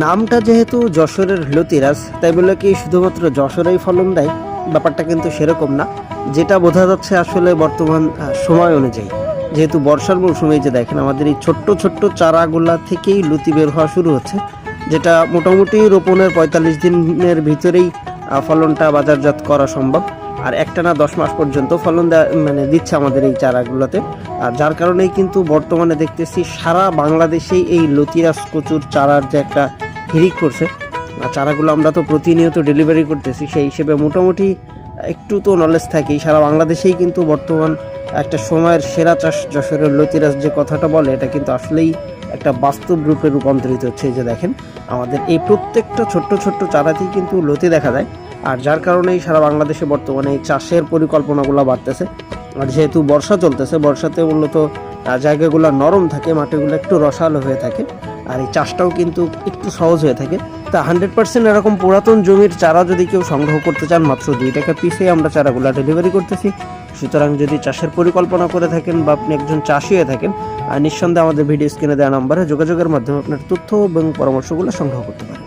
নামটা যেহেতু যশোরের লতিরাজ, তাই বলে কি শুধুমাত্র যশোরেই ফলন দেয়? ব্যাপারটা কিন্তু সেরকম না। যেটা বোঝা যাচ্ছে আসলে বর্তমান সময় অনুযায়ী। যেহেতু বর্ষার মৌসুমে যে দেখেন, আমাদের এই ছোট্ট ছোট্ট চারাগুলা থেকেই লতি বের হওয়া শুরু হচ্ছে। যেটা মোটামুটি রোপণের পঁয়তাল্লিশ দিনের ভিতরেই ফলনটা বাজারজাত করা সম্ভব। আর একটা না দশ মাস পর্যন্ত ফলন মানে দিচ্ছে আমাদের এই চারাগুলোতে। আর যার কারণেই কিন্তু বর্তমানে দেখতেছি সারা বাংলাদেশেই এই লতিরাজ কচুর চারার যে একটা হিরিক করছে। আর চারাগুলো আমরা তো প্রতিনিয়ত ডেলিভারি করতেছি, সেই হিসেবে মোটামুটি একটু তো নলেজ থাকেই। সারা বাংলাদেশেই কিন্তু বর্তমান একটা সময়ের সেরা চাষ যশোরের লতিরাজ যে কথাটা বলে, এটা কিন্তু আসলেই একটা বাস্তব রূপে রূপান্তরিত হচ্ছে যে দেখেন, আমাদের এই প্রত্যেকটা ছোট্ট ছোট্ট চারাতেই কিন্তু লতি দেখা যায়। আর যার কারণেই সারা বাংলাদেশে বর্তমানে এই চাষের পরিকল্পনাগুলো বাড়তেছে। আর যেহেতু বর্ষা চলতেছে, বর্ষাতে মূলত জায়গাগুলো নরম থাকে, মাটিগুলো একটু রসালো হয়ে থাকে। আর এই চাষটাও কিন্তু একটু সহজ হয়ে থাকে। তা হান্ড্রেড পার্সেন্ট এরকম পুরাতন জমির চারা যদি কেউ সংগ্রহ করতে চান, মাত্র দুই টাকা পিসে আমরা চারাগুলো ডেলিভারি করতেছি। সুতরাং যদি চাষের পরিকল্পনা করে থাকেন বা আপনি একজন চাষি হয়ে থাকেন আর নিঃসন্দেহে আমাদের ভিডিও স্ক্রিনে দেওয়া নাম্বারে যোগাযোগের মাধ্যমে আপনার তথ্য এবং পরামর্শগুলো সংগ্রহ করতে পারেন।